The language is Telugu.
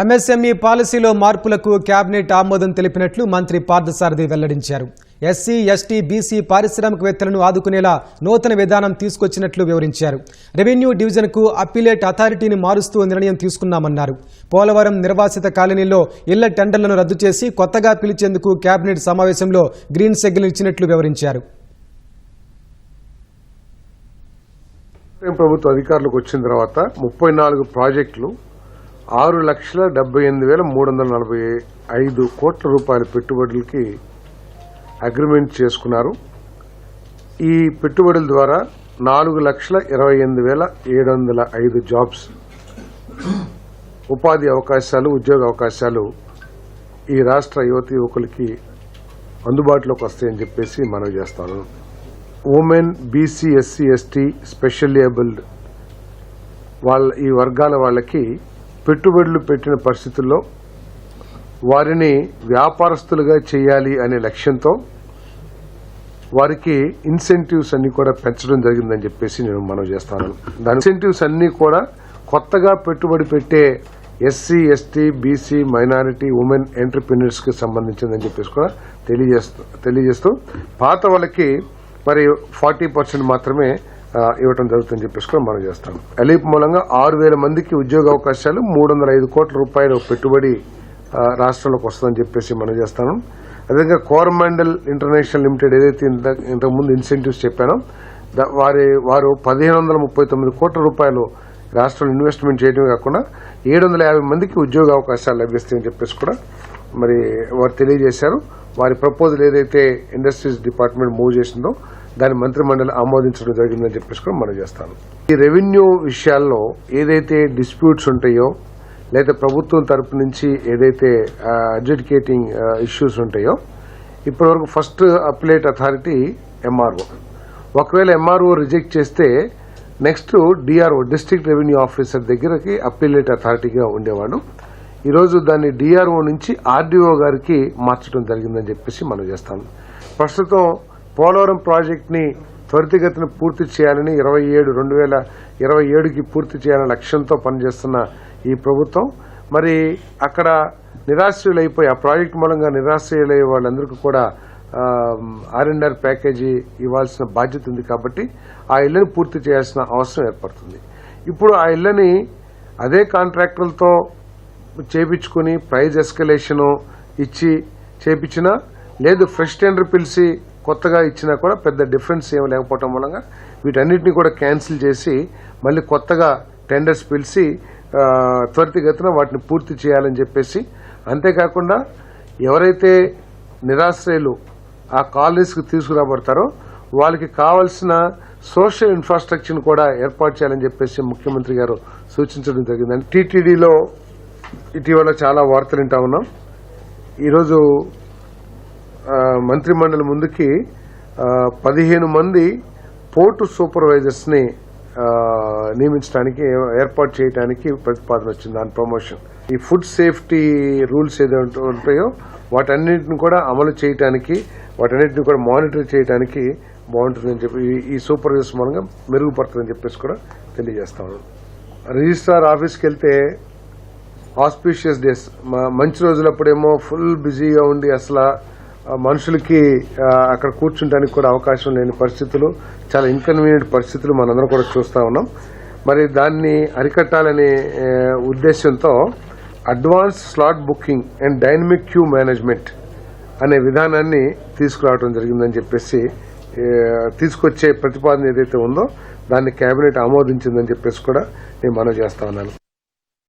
ఎంఎస్ఎంఈ పాలసీలో మార్పులకు కేబినెట్ ఆమోదం తెలిపినట్లు మంత్రి పార్థసారథి వెల్లడించారు. ఎస్సీ ఎస్టీ బీసీ పారిశ్రామికవేత్తలను ఆదుకునేలా నూతన విధానం తీసుకొచ్చినట్లు వివరించారు. రెవెన్యూ డివిజన్కు అప్పీలేట్ అథారిటీని మారుస్తూ నిర్ణయం తీసుకున్నామన్నారు. పోలవరం నిర్వాసిత కాలనీలో ఇళ్ళ టెండర్లను రద్దు చేసి కొత్తగా పిలిచేందుకు కేబినెట్ సమావేశంలో గ్రీన్ సిగ్నల్ ఇచ్చినట్లు వివరించారు. ప్రభుత్వ అధికారులకు వచ్చిన తర్వాత ముప్పై నాలుగు ప్రాజెక్టులు ఆరు లక్షల డెబ్బై ఎనిమిది వేల మూడు వందల నలభై ఐదు కోట్ల రూపాయల పెట్టుబడులకి అగ్రిమెంట్ చేసుకున్నారు. ఈ పెట్టుబడుల ద్వారా నాలుగు లక్షల ఇరవై ఎనిమిది వేల ఏడు వందల ఐదు జాబ్స్ ఉపాధి అవకాశాలు ఉద్యోగ అవకాశాలు ఈ రాష్ట్ర యువతి యువకులకి అందుబాటులోకి వస్తాయని చెప్పేసి మనవి చేస్తాను. Women BC SC ST special abled వాళ్ళ ఈ వర్గాల వాళ్ళకి పెట్టుబడులు పెట్టిన పరిస్థితుల్లో వారిని వ్యాపారస్తులుగా చేయాలి అనే లక్ష్యంతో వారికి ఇన్సెంటివ్స్ అన్ని కూడా పెంచడం జరిగిందని చెప్పేసి నేను మనం చేస్తాను. దాని ఇన్సెంటివ్స్ అన్ని కూడా కొత్తగా పెట్టుబడి పెట్టే SC ST BC minority women ఎంటర్ప్రినర్స్కి సంబంధించిందని చెప్పేసి కూడా తెలియజేస్తూ తెలియజేస్తూ పాత వాళ్ళకి మరి ఫార్టీ పర్సెంట్ మాత్రమే ఇవ్వటం జరుగుతుందని చెప్పేసి కూడా మనం చేస్తాం. ఎలీప్ మూలంగా ఆరు వేల మందికి ఉద్యోగ అవకాశాలు మూడు వందల ఐదు కోట్ల రూపాయలు పెట్టుబడి రాష్ట్రంలోకి వస్తుందని చెప్పేసి మనం చేస్తాను. అదేవిధంగా కోరమండల్ ఇంటర్నేషనల్ లిమిటెడ్ ఏదైతే ఇంత ఇంతకుముందు ఇన్సెంటివ్స్ చెప్పానో వారి వారు పదిహేను వందల ముప్పై తొమ్మిది కోట్ల రూపాయలు రాష్ట్రంలో ఇన్వెస్ట్మెంట్ చేయడమే కాకుండా ఏడు వందల యాభై మందికి ఉద్యోగ అవకాశాలు లభిస్తాయని చెప్పేసి కూడా మరి వారు తెలియజేశారు. వారి ప్రపోజల్ ఏదైతే ఇండస్ట్రీస్ డిపార్ట్మెంట్ మూవ్ చేసిందో దాని మంత్రిమండలి ఆమోదించడం జరిగిందని చెప్పేసి కూడా మనం చేస్తాను. ఈ రెవెన్యూ విషయాల్లో ఏదైతే డిస్ప్యూట్స్ ఉంటాయో లేదా ప్రభుత్వం తరపు నుంచి ఏదైతే అడ్జుడికేటింగ్ ఇష్యూస్ ఉంటాయో ఇప్పటివరకు ఫస్ట్ అప్లేట్ అథారిటీ ఎంఆర్ఓ ఒకవేళ ఎంఆర్ఓ రిజెక్ట్ చేస్తే next DRO district revenue officer దగ్గరకి అప్పీలేట్ అథారిటీగా ఉండేవాడు. ఈరోజు దాన్ని డిఆర్ఓ నుంచి ఆర్డీఓ గారికి మార్చడం జరిగిందని చెప్పేసి మనం చేస్తాం ప్రస్తుతం పోలవరం ప్రాజెక్టుని త్వరితగతిని త్వరితగతిన పూర్తి చేయాలని ఇరవై ఏడు రెండు వేల ఇరవై ఏడుకి పూర్తి చేయాలనే లక్ష్యంతో పనిచేస్తున్న ఈ ప్రభుత్వం. మరి అక్కడ నిరాశ్రయులైపోయి ఆ ప్రాజెక్ట్ మూలంగా నిరాశ్రయులయ్యే వాళ్ళందరికీ కూడా ఆర్ఎన్ఆర్ ప్యాకేజీ ఇవ్వాల్సిన బాధ్యత ఉంది కాబట్టి ఆ ఇళ్ళను పూర్తి చేయాల్సిన అవసరం ఏర్పడుతుంది. ఇప్పుడు ఆ ఇళ్ళని అదే కాంట్రాక్టర్లతో చేపించుకుని ప్రైజ్ ఎస్కలేషన్ ఇచ్చి చేపించినా లేదు ఫ్రెష్ టెండర్ పిలిచి కొత్తగా ఇచ్చినా కూడా పెద్ద డిఫరెన్స్ ఏమి లేకపోవటం మూలంగా వీటన్నిటిని కూడా క్యాన్సిల్ చేసి మళ్ళీ కొత్తగా టెండర్స్ పిలిచి త్వరితగతిన వాటిని పూర్తి చేయాలని చెప్పేసి అంతేకాకుండా ఎవరైతే నిరాశ్రయులు ఆ కాలనీస్కి తీసుకురాబడతారో వాళ్ళకి కావాల్సిన సోషల్ ఇన్ఫ్రాస్ట్రక్చర్ కూడా ఏర్పాటు చేయాలని చెప్పేసి ముఖ్యమంత్రి గారు సూచించడం జరిగిందండి. టీటీడీలో ఇటీవల చాలా వార్తలు వింటా ఉన్నాం. ఈరోజు మంత్రి మంత్రిమండలి ముందుకి పదిహేను మంది పోర్టు సూపర్వైజర్స్ని నియమించడానికి ఏర్పాటు చేయడానికి ప్రతిపాదన వచ్చింది దాని ప్రమోషన్. ఈ ఫుడ్ సేఫ్టీ రూల్స్ ఏదైతే ఉంటాయో వాటన్నిటిని కూడా అమలు చేయడానికి వాటన్నిటిని కూడా మానిటర్ చేయడానికి బాగుంటుందని చెప్పి ఈ- ఈ సూపర్వైజర్స్ మూలంగా మెరుగుపడుతుందని చెప్పేసి కూడా తెలియజేస్తాను రిజిస్ట్రార్ ఆఫీస్కి వెళ్తే ఆస్పీషియస్ డేస్ మంచి రోజులప్పుడేమో ఫుల్ బిజీగా ఉండి అసలు మనుషులకి అక్కడ కూర్చుంటానికి కూడా అవకాశం లేని పరిస్థితులు చాలా ఇన్కన్వీనియంట్ పరిస్థితులు మనందరం కూడా చూస్తూ ఉన్నాం. మరి దాన్ని అరికట్టాలనే ఉద్దేశంతో advance slot booking and dynamic queue management అనే విధానాన్ని తీసుకురావడం జరిగిందని చెప్పేసి తీసుకొచ్చే ప్రతిపాదన ఏదైతే ఉందో దాన్ని కేబినెట్ ఆమోదించిందని చెప్పేసి కూడా నేను మనం చేస్తా ఉన్నాను.